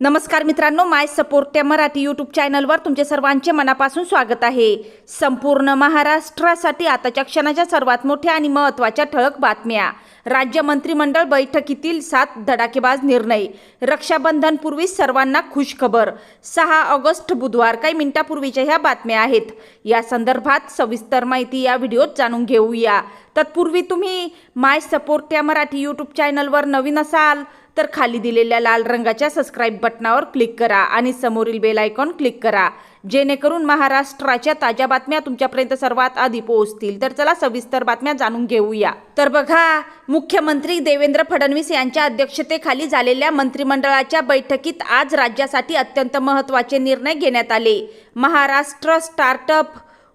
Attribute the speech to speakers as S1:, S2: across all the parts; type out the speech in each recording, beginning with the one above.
S1: नमस्कार मित्रांनो माय सपोर्ट त्या मराठी यूट्यूब चॅनलवर तुमचे सर्वांचे मनापासून स्वागत आहे. संपूर्ण महाराष्ट्रासाठी आताच्या क्षणाच्या सर्वात मोठ्या आणि महत्त्वाच्या ठळक बातम्या. राज्य मंत्रिमंडळ बैठकीतील सात धडाकेबाज निर्णय. रक्षाबंधनपूर्वी सर्वांना खुशखबर. सहा ऑगस्ट बुधवार काही मिनिटापूर्वीच्या ह्या बातम्या आहेत. या संदर्भात सविस्तर माहिती या व्हिडिओत जाणून घेऊया. तत्पूर्वी तुम्ही माय सपोर्ट त्या मराठी यूट्यूब चॅनलवर नवीन असाल तर खाली दिलेल्या लाल रंगाच्या सबस्क्राईब बटनावर क्लिक करा आणि समोरील बेल आयकॉन क्लिक करा. जेणेकरून महाराष्ट्राच्या ताज्या बातम्या तुमच्यापर्यंत सर्वात आधी पोहोचतील. तर चला सविस्तर बातम्या जाणून घेऊया. तर बघा मुख्यमंत्री देवेंद्र फडणवीस यांच्या अध्यक्षतेखाली झालेल्या मंत्रिमंडळाच्या बैठकीत आज राज्यासाठी अत्यंत महत्त्वाचे निर्णय घेण्यात आले. महाराष्ट्र स्टार्टअप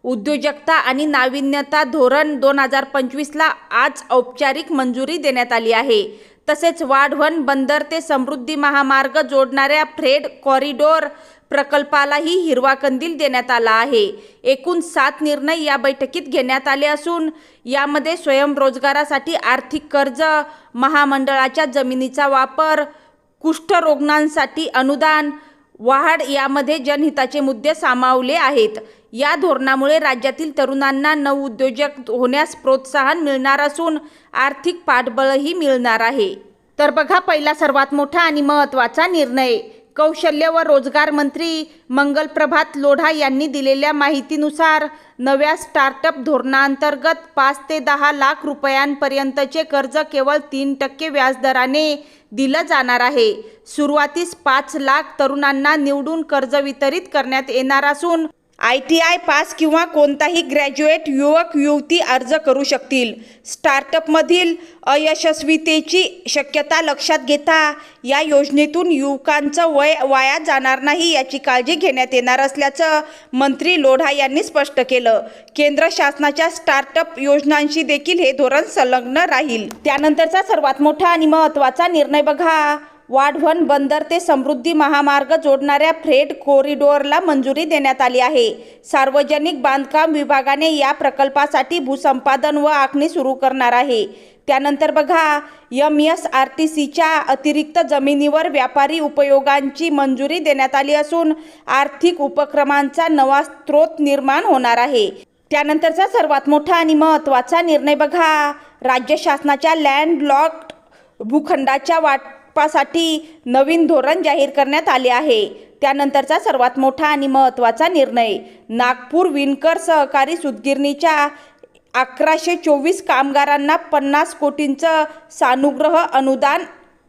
S1: उद्योजकता आणि नाविन्यता धोरण दोन हजार पंचवीसला आज औपचारिक मंजुरी देण्यात आली आहे. तसेच वाढवण बंदर ते समृद्धी महामार्ग जोडणाऱ्या फ्रेड कॉरिडोर प्रकल्पालाही हिरवा कंदील देण्यात आला आहे. एकूण सात निर्णय या बैठकीत घेण्यात आले असून यामध्ये स्वयंरोजगारासाठी आर्थिक कर्ज महामंडळाच्या जमिनीचा वापर कुष्ठरोग्णांसाठी अनुदान वाढ यामध्ये जनहिताचे मुद्दे सामावले आहेत. या धोरणामुळे राज्यातील तरुणांना नवउद्योजक होण्यास प्रोत्साहन मिळणार असून आर्थिक पाठबळही मिळणार आहे. तर बघा पहिला सर्वात मोठा आणि महत्त्वाचा निर्णय. कौशल्य व रोजगार मंत्री मंगलप्रभात लोढा यांनी दिलेल्या माहितीनुसार नव्या स्टार्टअप धोरणांतर्गत पाच ते दहा लाख रुपयांपर्यंतचे कर्ज केवळ तीन टक्के व्याजदराने दिलं जाणार आहे. सुरुवातीस पाच लाख तरुणांना निवडून कर्ज वितरित करण्यात येणार असून आय टी आय पास किंवा कोणताही ग्रॅज्युएट युवक युवती अर्ज करू शकतील. स्टार्टअपमधील अयशस्वीतेची शक्यता लक्षात घेता या योजनेतून युवकांचं वय वाया जाणार नाही याची काळजी घेण्यात येणार असल्याचं मंत्री लोढा यांनी स्पष्ट केलं. केंद्र शासनाच्या स्टार्टअप योजनांशी देखील हे धोरण संलग्न राहील. त्यानंतरचा सर्वात मोठा आणि महत्त्वाचा निर्णय बघा. वाढवण बंदर ते समृद्धी महामार्ग जोडणाऱ्या फ्रेट कोरिडोरला मंजुरी देण्यात आली आहे. सार्वजनिक बांधकाम विभागाने या प्रकल्पासाठी भूसंपादन व आखणी सुरू करणार आहे. त्यानंतर बघा यम एस आर टी सीच्या अतिरिक्त जमिनीवर व्यापारी उपयोगांची मंजुरी देण्यात आली असून आर्थिक उपक्रमांचा नवा स्रोत निर्माण होणार आहे. त्यानंतरचा सर्वात मोठा आणि महत्त्वाचा निर्णय बघा राज्य शासनाच्या लँड लॉक्ड भूखंडाच्या वाट प्रकल्पासाठी नवीन धोरण जाहीर करण्यात आले आहे. त्यानंतरचा सर्वात मोठा आणि महत्त्वाचा निर्णय नागपूर विणकर सहकारी सुतगिरणीच्या अकराशे चोवीस कामगारांना पन्नास कोटींचं सानुग्रह अनुदान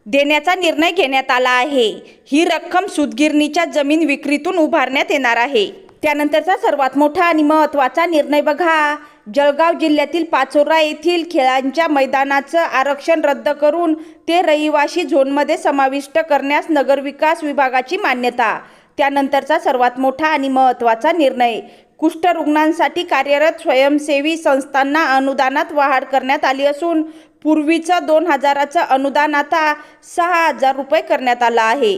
S1: देण्याचा निर्णय घेण्यात आला आहे. ही रक्कम सुतगिरणीच्या जमीन विक्रीतून उभारण्यात येणार आहे. त्यानंतरचा सर्वात मोठा आणि महत्त्वाचा निर्णय बघा. जळगाव जिल्ह्यातील पाचोरा येथील खेळांच्या मैदानाचं आरक्षण रद्द करून ते रहिवाशी झोनमध्ये समाविष्ट करण्यास नगरविकास विभागाची मान्यता. त्यानंतरचा सर्वात मोठा आणि महत्त्वाचा निर्णय. कुष्ठरुग्णांसाठी कार्यरत स्वयंसेवी संस्थांना अनुदानात वाढ करण्यात आली असून पूर्वीचं दोन हजाराचं अनुदान आता सहा हजार रुपये करण्यात आलं आहे.